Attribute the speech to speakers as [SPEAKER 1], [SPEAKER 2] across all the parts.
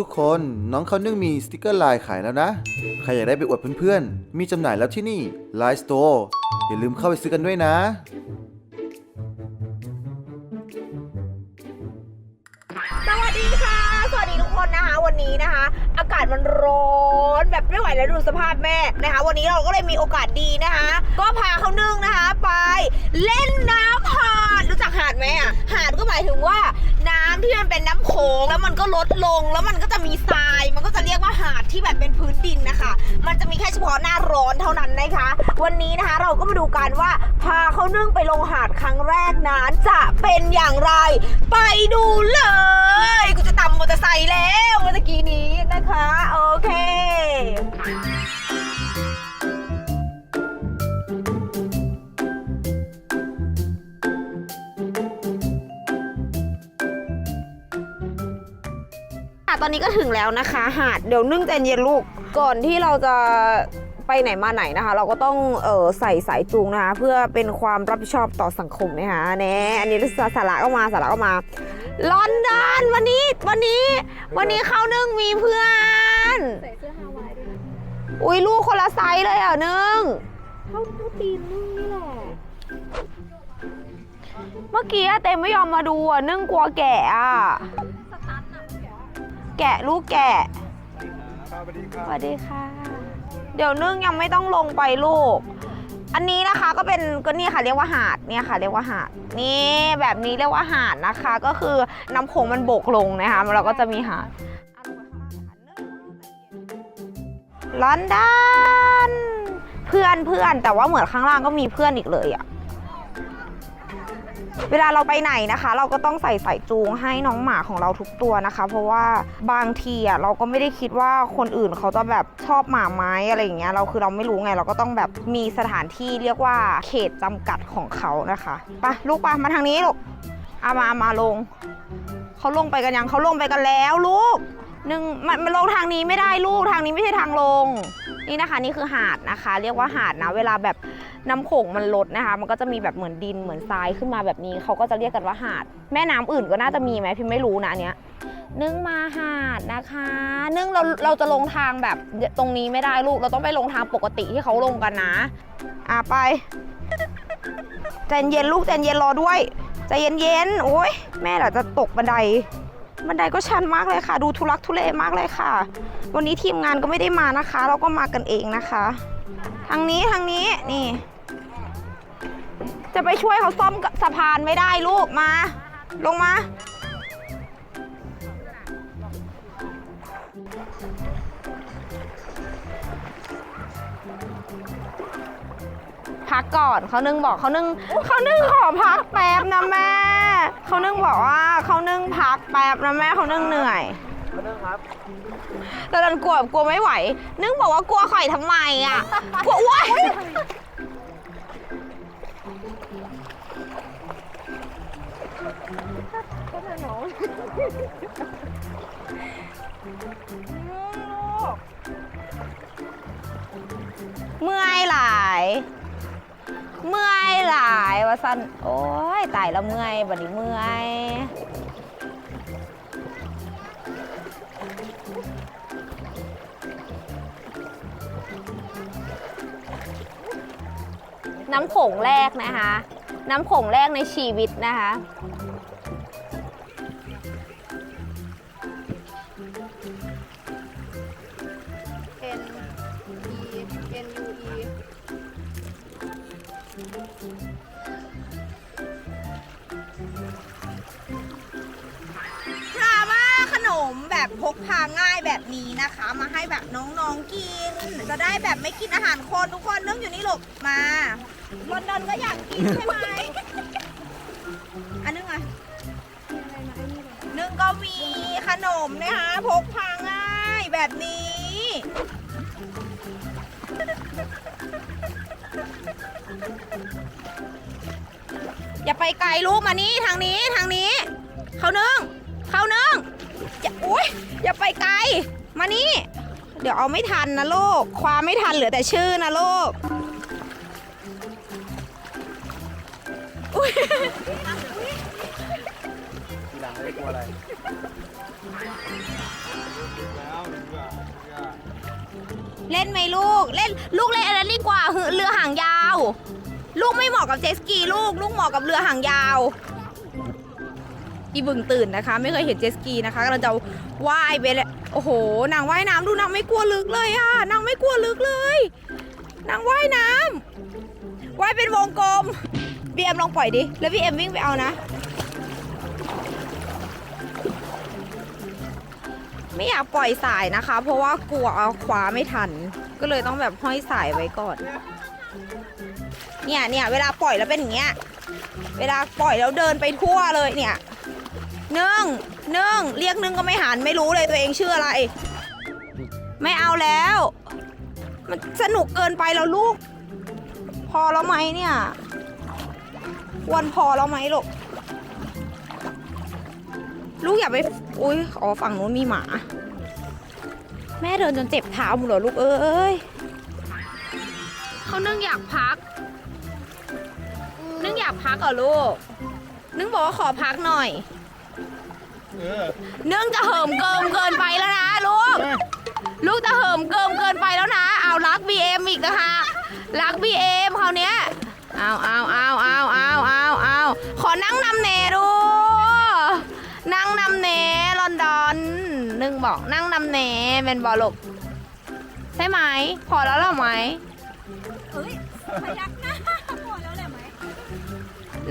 [SPEAKER 1] ทุกๆ คนน้องเขานึ่งมีสติกเกอร์ลายขายแล้วนะ ใครอยากได้ไปอวดเพื่อนๆ มีจำหน่ายแล้วที่นี่ Line Store อย่าลืมเข้าไปซื้อกันด้วยนะ
[SPEAKER 2] สวัสดีค่ะ สวัสดีทุกคนนะคะ วันนี้นะคะ อากาศมันร้อนแบบไม่ไหวแล้วดูสภาพแม่นะคะ วันนี้เราก็เลยมีโอกาสดีนะคะ ก็พาเขานึ่งนะคะ ไปเล่นน้ำหาดรู้จักหาดไหมอะหาดก็หมายถึงว่า น้ำที่มันเป็นน้ำโขงแล้วมันก็ลดลงแล้วมันก็จะมีทราย มันก็จะเรียกว่าหาดที่แบบเป็นพื้นดินนะคะ มันจะมีแค่เฉพาะหน้าร้อนเท่านั้นนะคะ วันนี้นะคะเราก็มาดูกันว่าพาเขานึ่งไปลงหาดครั้งแรกนั้นจะเป็นอย่างไร ไปดูเลยกูจะตำมอเตอร์ไซค์แล้วเมื่อกี้นี้นะคะ โอเค ค่ะตอนนี้ก็ถึงแล้วนะคะ หาดเดี๋ยวนึ่งใจเย็นลูก ก่อนที่เราจะไปไหนมาไหนนะคะ เราก็ต้องเออใส่สายจูงนะคะ เพื่อเป็นความรับผิดชอบต่อสังคมนะคะแน่อันนี้สาระก็มาสาระก็มาลอนดอนวันนี้วันนี้ วันนี้เข้านึ่งมีเพื่อน
[SPEAKER 3] ใส่เสื้อฮาวายด้วยนะ
[SPEAKER 2] อุ้ยลูกคนละไซส์เลยอะนึ่ง
[SPEAKER 3] เข้าเข้าตีนนู่นนี่แหละ
[SPEAKER 2] เมื่อกี้อะเต็มไม่ยอมมาดูอะนึ่งกลัวแกะอะ แกะลูกแกะสวัสดีค่ะ เดี๋ยวนึ่งยังไม่ต้องลงไปลูก อันนี้นะคะก็เป็นก็นี่ค่ะเรียกว่าหาดเนี่ยค่ะเรียกว่าหาดนี่แบบนี้เรียกว่าหาดนะคะ ก็คือน้ำโขงมันบกลงนะคะเราก็จะมีหาดลอนดอนเพื่อนเพื่อนแต่ว่าเหมือนข้างล่างก็มีเพื่อนอีกเลยอะ เวลาเราไปไหนนะคะ เราก็ต้องใส่สายจูงให้น้องหมาของเราทุกตัวนะคะ เพราะว่าบางทีอะเราก็ไม่ได้คิดว่าคนอื่นเขาจะแบบชอบหมาไหมอะไรอย่างเงี้ยเราคือเราไม่รู้ไง เราก็ต้องแบบมีสถานที่เรียกว่าเขตจำกัดของเขานะคะไปลูกไปมาทางนี้ลูกเอามาเอามาลงเขาลงไปกันยังเขาลงไปกันแล้วลูกหนึ่งมันลงทางนี้ไม่ได้ลูกทางนี้ไม่ใช่ทางลง นี่นะคะ นี่คือหาดนะคะ เรียกว่าหาดนะ เวลาแบบ น้ำโขงมันลดนะคะ มันก็จะมีแบบเหมือนดินเหมือนทรายขึ้นมาแบบนี้ เขาก็จะเรียกกันว่าหาด แม่น้ำอื่นก็น่าจะมีไหมพิมไม่รู้นะอันเนี้ยนึ่งมาหาดนะคะ นึ่งเราเราจะลงทางแบบตรงนี้ไม่ได้ลูก เราต้องไปลงทางปกติที่เขาลงกันนะ อะไปใจเย็นลูกใจเย็นรอด้วยใจเย็นเย็นโอ้ยแม่เดี๋ยวจะตกบันได บันไดก็ชันมากเลยค่ะ ดูทุลักทุเลมากเลยค่ะ วันนี้ทีมงานก็ไม่ได้มานะคะ เราก็มากันเองนะคะ ทางนี้ทางนี้นี่ จะไปช่วยเขาซ่อมสะพานไม่ได้ลูกมา ลงมา พักก่อนเขานึ่งบอกเขานึ่งเขานึ่งขอพักแป๊บนะแม่เขานึ่งบอกว่าเขานึ่งพักแป๊บนะแม่เขานึ่งเหนื่อยแต่ดันกลัวกลัวไม่ไหว นึ่งบอกว่ากลัวข่อยทำไมอะกลัวว้า เมื่อยหลาย เมื่อยหลายว่าสันโอ้ยตายแล้วเมื่อยบัดนี้เมื่อยน้ำโขงแรกนะคะ น้ำโขงแรกในชีวิตนะคะ พาง่ายแบบนี้นะคะ มาให้แบบน้องๆกิน จะได้แบบไม่กินอาหารคนทุกคนนึ่งอยู่นี่ลูกมาลอนดอนก็อยากกินใช่ไหมอันนึงอะ
[SPEAKER 3] ไรนะไอ้นี่เลย
[SPEAKER 2] นึ่งก็มีขนมนะคะพกพาง่ายแบบนี้อย่าไปไกลลูกมานี่ทางนี้ทางนี้ เขานึ่งเขานึ่ง อย่าอยอย่าไปไกล มานี่ เดี๋ยวเอาไม่ทันนะลูก คว้าไม่ทันเหลือแต่ชื่อนะลูกอุ้ย
[SPEAKER 1] หลังไม่กลัวอะไร
[SPEAKER 2] เล่นไหมลูก เล่นลูกเล่นอะไรดีกว่าเรือหางยาว ลูกไม่เหมาะกับเจสกีลูก ลูกเหมาะกับเรือหางยาว อีบึงตื่นนะคะ ไม่เคยเห็นเจสกีนะคะกำลังจะว่ายไปเลยโอ้โหนางว่ายน้ำดูนางไม่กลัวลึกเลยอะนางไม่กลัวลึกเลยนางว่ายน้ำว่ายเป็นวงกลมบีเอ็มลองปล่อยดิแล้วพี่เอ็มวิ่งไปเอานะ ไม่อยากปล่อยสายนะคะ เพราะว่ากลัวเอาคว้าไม่ทัน ก็เลยต้องแบบห้อยสายไว้ก่อนเนี่ยเนี่ยเวลาปล่อยแล้วเป็นอย่างเงี้ย เวลาปล่อยแล้วเดินไปทั่วเลยเนี่ย นึ่งนึ่งเรียกนึ่งก็ไม่หันไม่รู้เลยตัวเองชื่ออะไร ไม่เอาแล้ว มันสนุกเกินไปแล้วลูก พอแล้วไหมเนี่ยวันพอแล้วไหมลูกลูกอย่าไปอุ้ยอ๋อฝั่งนู้นมีหมา แม่เดินจนเจ็บเท้าหมดเหรอลูกเอ้ยเขานึ่งอยากพัก นึ่งอยากพักเหรอลูก นึ่งบอกว่าขอพักหน่อย นึ่งจะเหิมเกิมเกินไปแล้วนะลูก ลูกจะเหิมเกิมเกินไปแล้วนะเอารักบีเอ็มอีกนะคะรักบีเอ็มคราวเนี้ยเอาเอาเอาเอาเอาเอาเอาขอนั่งนำเนดูนั่งนำเนลอนดอนหนึ่งบอกนั่งนำเนเป็นบอลูกใช่ไหม พอแล้วเหรอไหม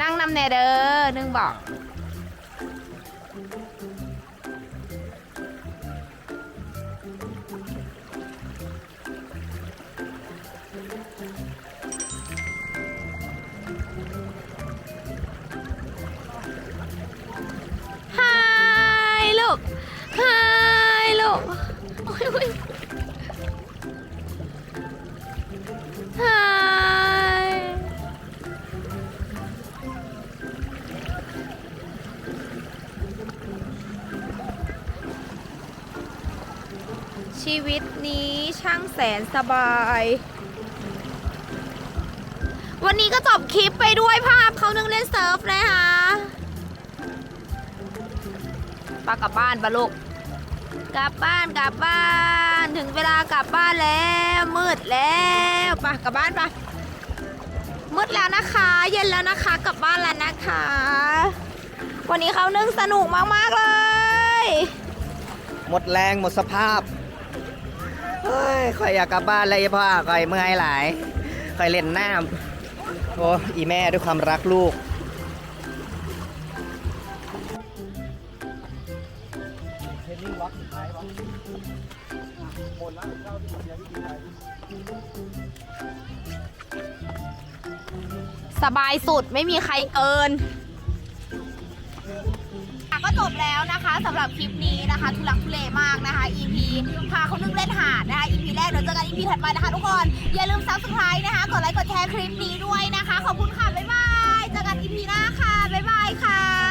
[SPEAKER 2] นั่งนำเนเด้อหนึ่งบอก โอ้ยโอ้ยฮายชีวิตนี้ช่างแสนสบาย วันนี้ก็จบคลิปไปด้วยภาพเขานึ่งเล่นเซิร์ฟนะคะปากลับบ้านปะลูก กลับบ้านกลับบ้าน ถึงเวลากลับบ้านแล้ว มืดแล้วไปกลับบ้านปะมืดแล้วนะคะ เย็นแล้วนะคะ กลับบ้านแล้วนะคะ วันนี้เขานึ่งสนุกมากๆเลย
[SPEAKER 4] หมดแรงหมดสภาพเฮ้ยคอยอยากกลับบ้านเลยพ่อคอยเมื่อยหลายคอยเล่นน้ำโอ้อีแม่ด้วยความรักลูก
[SPEAKER 2] สบายสุดไม่มีใครเกิน ก็จบแล้วนะคะสำหรับคลิปนี้นะคะ ทุลักทุเลมากนะคะ EP พาเขานึ่งเล่นหาดนะคะ EP แรกเดี๋ยวเจอกัน EP ถัดไปนะคะทุกคน อย่าลืม subscribe นะคะ กดไลค์กดแชร์คลิปนี้ด้วยนะคะ ขอบคุณค่ะ บ๊ายบายเจอกัน EP หน้าค่ะ บ๊ายบายค่ะ